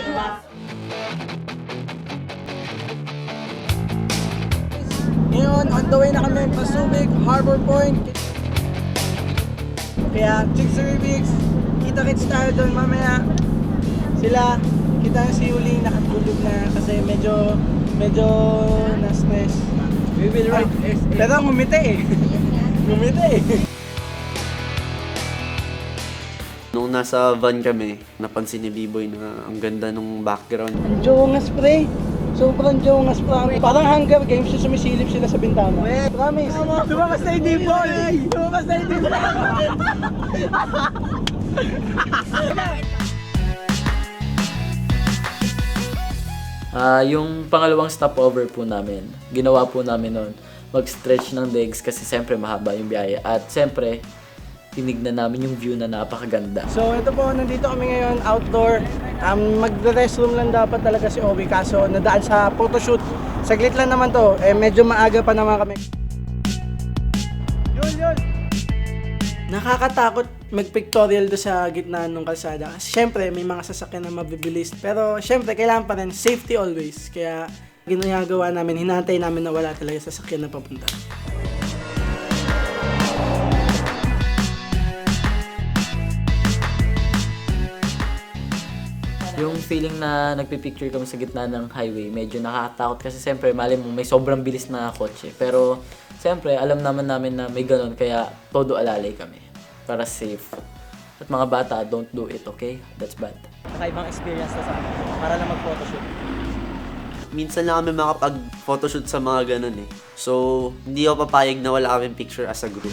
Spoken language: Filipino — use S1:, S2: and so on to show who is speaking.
S1: Good luck. Ngayon, on the way na kami pa Subic Harbor Point. Kaya, Chicks Rubix, kita-kits tayo doon mamaya. Sila, kita si Yuli, nakatulog na kasi medyo, medyo na-stress.
S2: We will ride. Ah,
S1: pero ngumiti eh. ngumiti eh.
S3: Nung nasa van kami, napansin ni B-Boy na ang ganda nung background.
S1: Ang jongas pre. Sobrang jongas pre. Parang Hunger Games yung sumisilip sila sa bintana. Promise. Lumabas na yung D-Boy. Lumabas na yung D-Boy.
S4: Ah, yung pangalawang stopover po namin, ginawa po namin noon, mag-stretch ng legs kasi siyempre mahaba yung biyahe. At siyempre, tinignan namin yung view na napakaganda.
S1: So ito po, nandito kami ngayon outdoor. Um, Magre-restroom lang dapat talaga si Obi kaso nadaan sa photoshoot. Saglit lang naman to, eh medyo maaga pa naman kami. Yun, yun! Nakakatakot mag-pictorial do sa gitna ng kalsada. Kasi syempre, may mga sasakyan na mabibilis. Pero syempre, kailangan pa rin safety always. Kaya ginagawa namin, hinantay namin na wala talaga sasakyan na papunta.
S4: Yung feeling na nagpipicture kami sa gitna ng highway, medyo nakakatakot kasi siyempre, mali mo, may sobrang bilis na kotse. Pero, siyempre, alam naman namin na may ganun, kaya todo alalay kami. Para safe. At mga bata, don't do it, okay? That's bad.
S2: Kakaibang experience na sa amin para lang mag-photoshoot.
S3: Minsan lang kami makapag-photoshoot sa mga ganun eh. So, hindi ako papayag na wala kaming picture as a group.